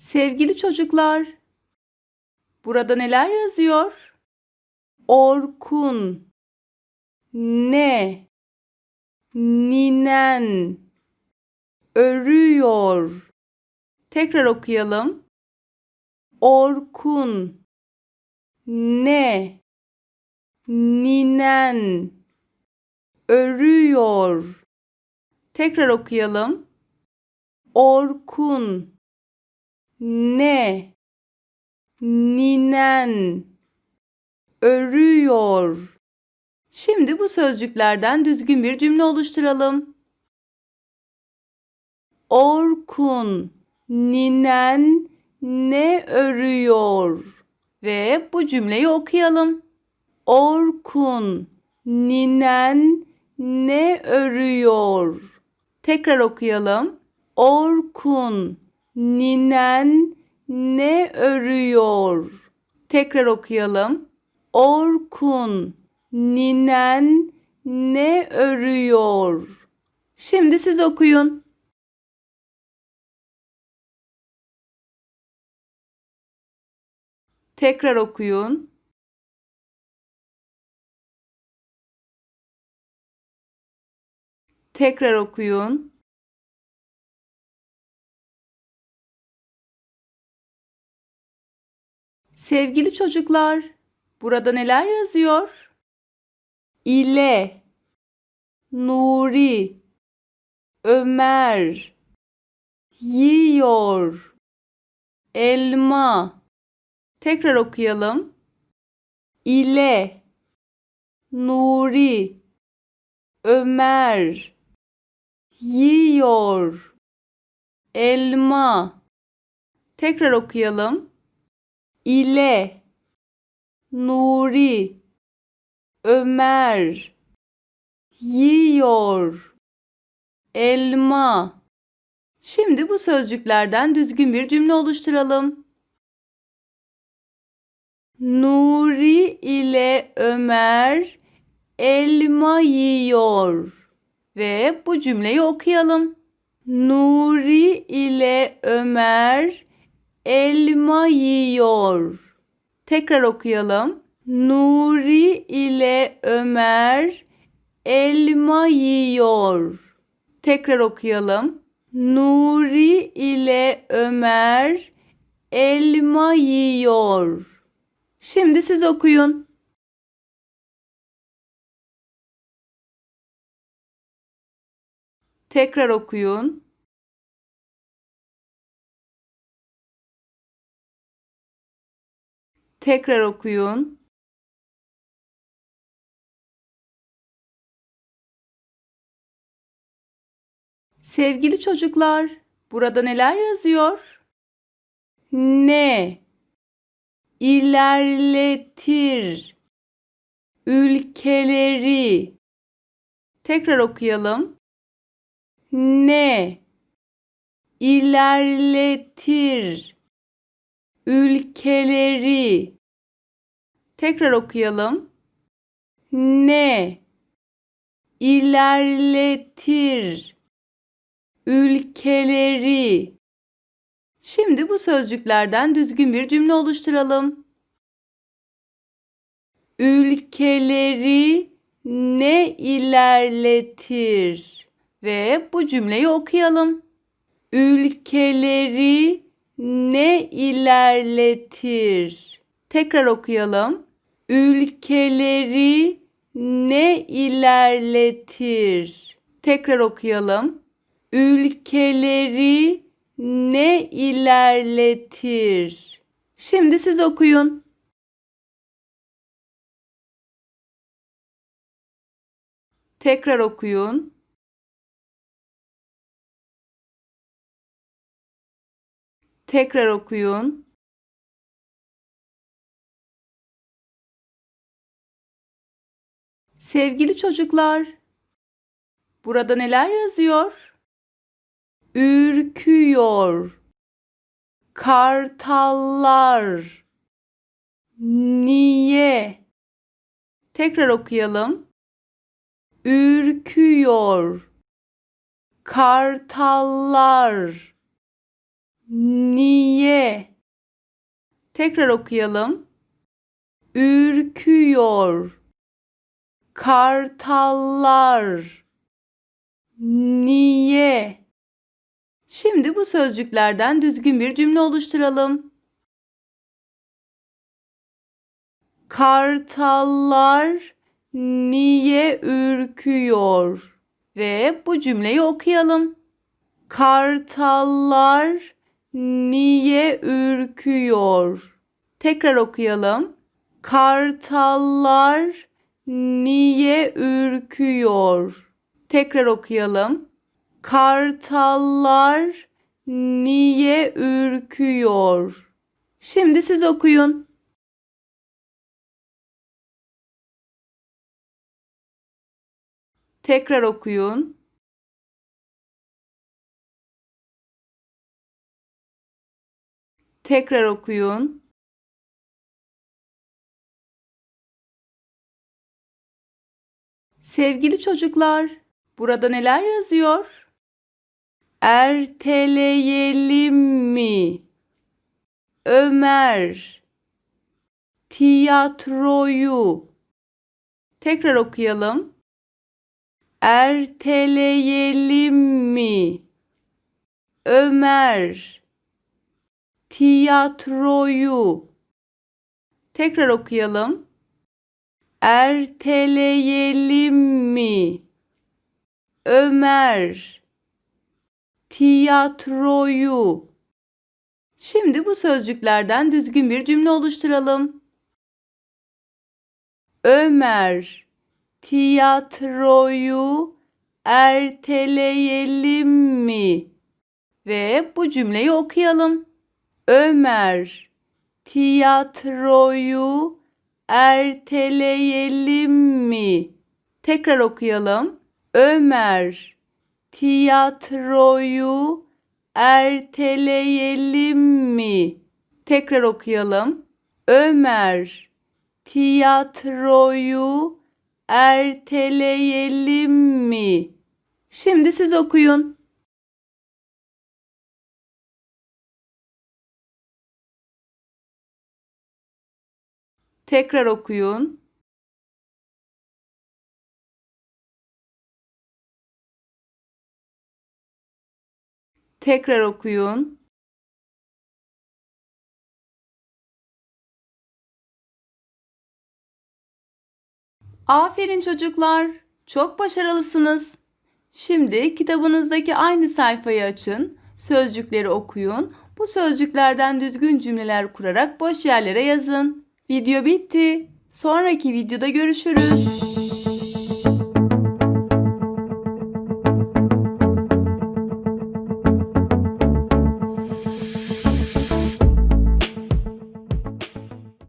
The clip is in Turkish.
Sevgili çocuklar, burada neler yazıyor? Orkun, ne, ninen, örüyor. Tekrar okuyalım. Orkun, ne, ninen, örüyor. Tekrar okuyalım. Orkun, ne, ninen, örüyor. Şimdi bu sözcüklerden düzgün bir cümle oluşturalım. Orkun, ninen ne örüyor? Ve bu cümleyi okuyalım. Orkun, ninen ne örüyor? Tekrar okuyalım. Orkun, ninen ne örüyor? Tekrar okuyalım. Orkun, ninen ne örüyor? Şimdi siz okuyun. Tekrar okuyun. Tekrar okuyun. Sevgili çocuklar, burada neler yazıyor? İle, Nuri, Ömer, yiyor, elma. Tekrar okuyalım. İle, Nuri, Ömer, yiyor, elma. Tekrar okuyalım. İle, Nuri, Ömer, yiyor, elma. Şimdi bu sözcüklerden düzgün bir cümle oluşturalım. Nuri ile Ömer elma yiyor. Ve bu cümleyi okuyalım. Nuri ile Ömer elma yiyor. Tekrar okuyalım. Nuri ile Ömer elma yiyor. Tekrar okuyalım. Nuri ile Ömer elma yiyor. Şimdi siz okuyun. Tekrar okuyun. Tekrar okuyun. Sevgili çocuklar, burada neler yazıyor? Ne ilerletir ülkeleri Tekrar okuyalım. Ne ilerletir ülkeleri Tekrar okuyalım. Ne ilerletir ülkeleri Şimdi bu sözcüklerden düzgün bir cümle oluşturalım. Ülkeleri ne ilerletir? Ve bu cümleyi okuyalım. Ülkeleri ne ilerletir? Tekrar okuyalım. Ülkeleri ne ilerletir? Tekrar okuyalım. Ülkeleri ne ilerletir? Şimdi siz okuyun. Tekrar okuyun. Tekrar okuyun. Sevgili çocuklar, burada neler yazıyor? Ürküyor. Kartallar. Niye? Tekrar okuyalım. Ürküyor. Kartallar. Niye? Tekrar okuyalım. Ürküyor. Kartallar. Niye? Şimdi bu sözcüklerden düzgün bir cümle oluşturalım. Kartallar niye ürküyor? Ve bu cümleyi okuyalım. Kartallar niye ürküyor? Tekrar okuyalım. Kartallar niye ürküyor? Tekrar okuyalım. Kartallar niye ürküyor? Şimdi siz okuyun. Tekrar okuyun. Tekrar okuyun. Sevgili çocuklar, burada neler yazıyor? Erteleyelim mi? Ömer tiyatroyu Tekrar okuyalım. Erteleyelim mi? Ömer tiyatroyu Tekrar okuyalım. Erteleyelim mi? Ömer tiyatroyu Şimdi bu sözcüklerden düzgün bir cümle oluşturalım. Ömer tiyatroyu erteleyelim mi? Ve bu cümleyi okuyalım. Ömer tiyatroyu erteleyelim mi? Tekrar okuyalım. Ömer tiyatroyu erteleyelim mi? Tekrar okuyalım. Ömer tiyatroyu erteleyelim mi? Şimdi siz okuyun. Tekrar okuyun. Tekrar okuyun. Aferin çocuklar. Çok başarılısınız. Şimdi kitabınızdaki aynı sayfayı açın. Sözcükleri okuyun. Bu sözcüklerden düzgün cümleler kurarak boş yerlere yazın. Video bitti. Sonraki videoda görüşürüz.